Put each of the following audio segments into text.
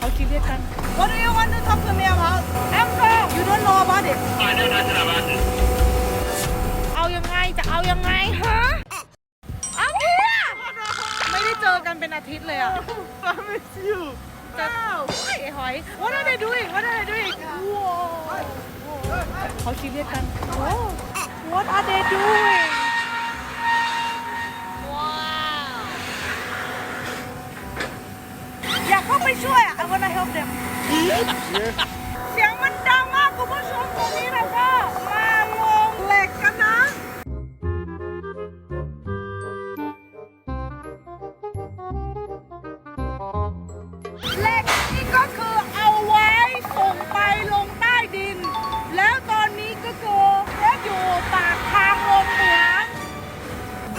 เขาซีเรียสกัน What do you want to talk to me about I'm from you don't know about it I know nothing about it. เอายังไงจะเอายังไงฮะเอาเฮียไม่ได้เจอกันเป็นอาทิตย์เลยอะ I miss you. จะไอ้หอย What are they doing What are they doing เขาซีเรียสกันโอ้ What are they doing ว้าวอยากเข้าไปช่วยอะ I wanna help them เสียงมันดังมากคุณผู้ชมตอนนี้เราก็มาลงเหล็กกันนะ เหล็กนี่ก็คือเอาไว้ส่งไปลงใต้ดิน แล้วตอนนี้ก็คือรถอยู่ปากทางลงเหมือง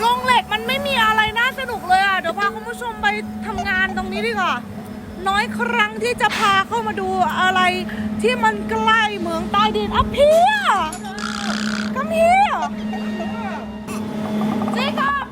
ลงเหล็กมันไม่มีอะไรน่าสนุกเลยอะ เดี๋ยวพาคุณผู้ชมไปทำงานตรงนี้ดีกว่า น้อยครั้งที่จะพาเข้ามาดูอะไรที่มันใกล้เหมืองใต้ดินอะเพียกัมเพียเจ๊กับ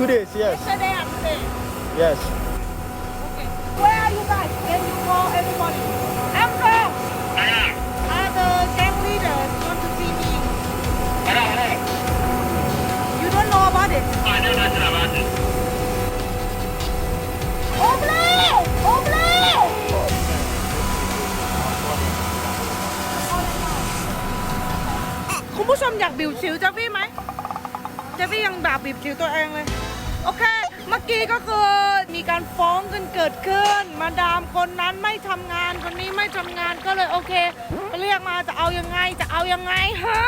Two days. Two days, yes. Yesterday and today. Yes. Okay. Where are you guys? Can you call everybody? I'm from. Are the gang leaders want to see me? Hello, hello. You don't know about it. I know nothing about it. Oble! Oble! คุณผู้ชมอยากบิวชิวเจฟฟี่ไหมเจฟฟี่ยังแบบบิวชิวตัวเองเลย โอเค เมื่อกี้ก็คือมีการฟ้องกันเกิดขึ้น มาดามคนนั้นไม่ทำงานคนนี้ไม่ทำงานก็เลยโอเคเรียกมาจะเอายังไงจะเอายังไงฮะ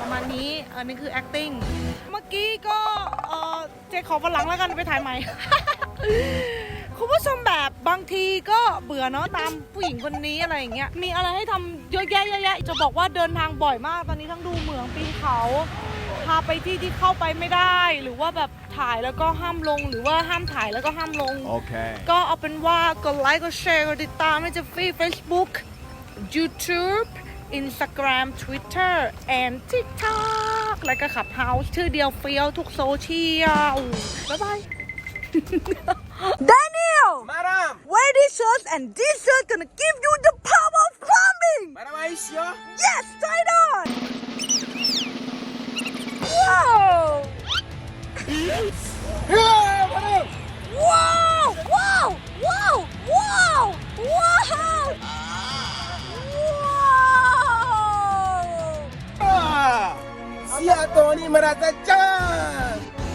ประมาณนี้อันนี้คือ acting เมื่อกี้ก็เออเจขอวันหลังแล้วกันไปถ่ายใหม่ คุณผู้ชมแบบบางทีก็เบื่อเนาะตามผู้หญิงคนนี้อะไรอย่างเงี้ยมีอะไรให้ทำเยอะแยะเยอะแยะจะบอกว่าเดินทางบ่อยมาก ตอนนี้ทั้งดูเหมืองปีนเขา พาไปที่ที่เข้าไปไม่ได้ หรือว่าแบบ ถ่ายแล้วก็ห้ามลงหรือว่าห้ามถ่ายแล้วก็ห้ามลง Okay. ก็เอาเป็นว่ากดไลค์กดแชร์กดติดตามให้เจะฟรี Facebook YouTube Instagram Twitter and TikTok แล้วก็ขับเฮาส์ชื่อเดียวเฟี้ยวทุกโซเชียลบ๊ายบาย Daniel Madam! wear this shirt and this shirt gonna give you the power of climbing Madam, are you sure? Yes! Ah. Si Anthony merasa cah!